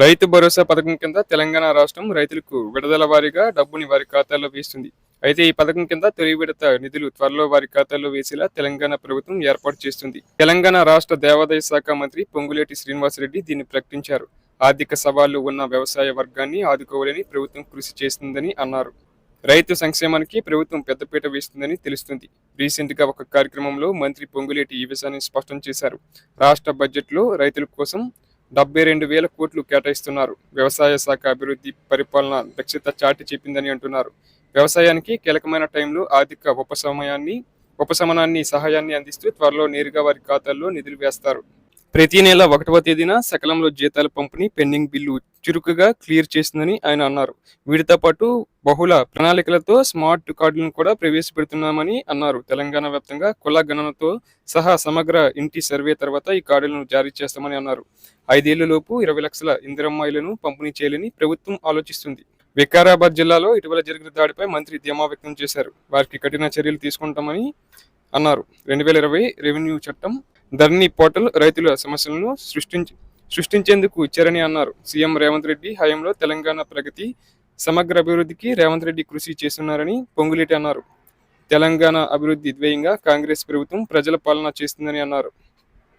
రైతు భరోసా పథకం కింద తెలంగాణ రాష్ట్రం రైతులకు విడుదల వారీగా డబ్బుని వారి ఖాతాల్లో వేస్తుంది. అయితే ఈ పథకం కింద తొలి విడత నిధులు త్వరలో వారి ఖాతాల్లో వేసేలా తెలంగాణ ప్రభుత్వం ఏర్పాటు చేస్తుంది. తెలంగాణ రాష్ట్ర దేవాదాయ శాఖ మంత్రి పొంగులేటి శ్రీనివాసరెడ్డి దీన్ని ప్రకటించారు. ఆర్థిక సవాళ్ళు ఉన్న వ్యవసాయ వర్గాన్ని ఆదుకోవాలని ప్రభుత్వం కృషి చేస్తుందని అన్నారు. రైతు సంక్షేమానికి ప్రభుత్వం పెద్దపీట వేస్తుందని తెలుస్తుంది. రీసెంట్గా ఒక కార్యక్రమంలో మంత్రి పొంగులేటి ఈ విషయాన్ని స్పష్టం చేశారు. రాష్ట్ర బడ్జెట్లో రైతుల కోసం డెబ్బై రెండు వేల కోట్లు కేటాయిస్తున్నారు. వ్యవసాయ శాఖ అభివృద్ధి పరిపాలన దక్షత చాటి చెప్పిందని అంటున్నారు. వ్యవసాయానికి కీలకమైన టైంలో ఆర్థిక ఉపశమయాన్ని ఉపశమనాన్ని సహాయాన్ని అందిస్తూ త్వరలో నేరుగా వారి ఖాతాల్లో నిధులు వేస్తారు. ప్రతి నెల ఒకటవ తేదీన సకలంలో జీతాల పంపిణీ పెండింగ్ బిల్లు చురుకుగా క్లియర్ చేసిందని ఆయన అన్నారు. వీటితో పాటు బహుళ ప్రణాళికలతో స్మార్ట్ కార్డులను కూడా ప్రవేశపెడుతున్నామని అన్నారు. తెలంగాణ వ్యాప్తంగా కుల గణనతో సహా సమగ్ర ఇంటి సర్వే తర్వాత ఈ కార్డులను జారీ చేస్తామని అన్నారు. ఐదేళ్ళలోపు ఇరవై లక్షల ఇందిరమ్మాయిలను పంపిణీ చేయాలని ప్రభుత్వం ఆలోచిస్తుంది. వికారాబాద్ జిల్లాలో ఇటీవల జరిగిన దాడిపై మంత్రి ధీమా వ్యక్తం చేశారు. వారికి కఠిన చర్యలు తీసుకుంటామని అన్నారు. రెండు వేల ఇరవై రెవెన్యూ చట్టం ధరణి పోర్టల్ రైతుల సమస్యలను సృష్టించి సృష్టించేందుకు ఇచ్చారని అన్నారు. సీఎం రేవంత్ రెడ్డి హయాంలో తెలంగాణ ప్రగతి సమగ్ర అభివృద్ధికి రేవంత్ రెడ్డి కృషి చేస్తున్నారని పొంగులేటి అన్నారు. తెలంగాణ అభివృద్ధి ద్వేయంగా కాంగ్రెస్ ప్రభుత్వం ప్రజల పాలన చేస్తుందని అన్నారు.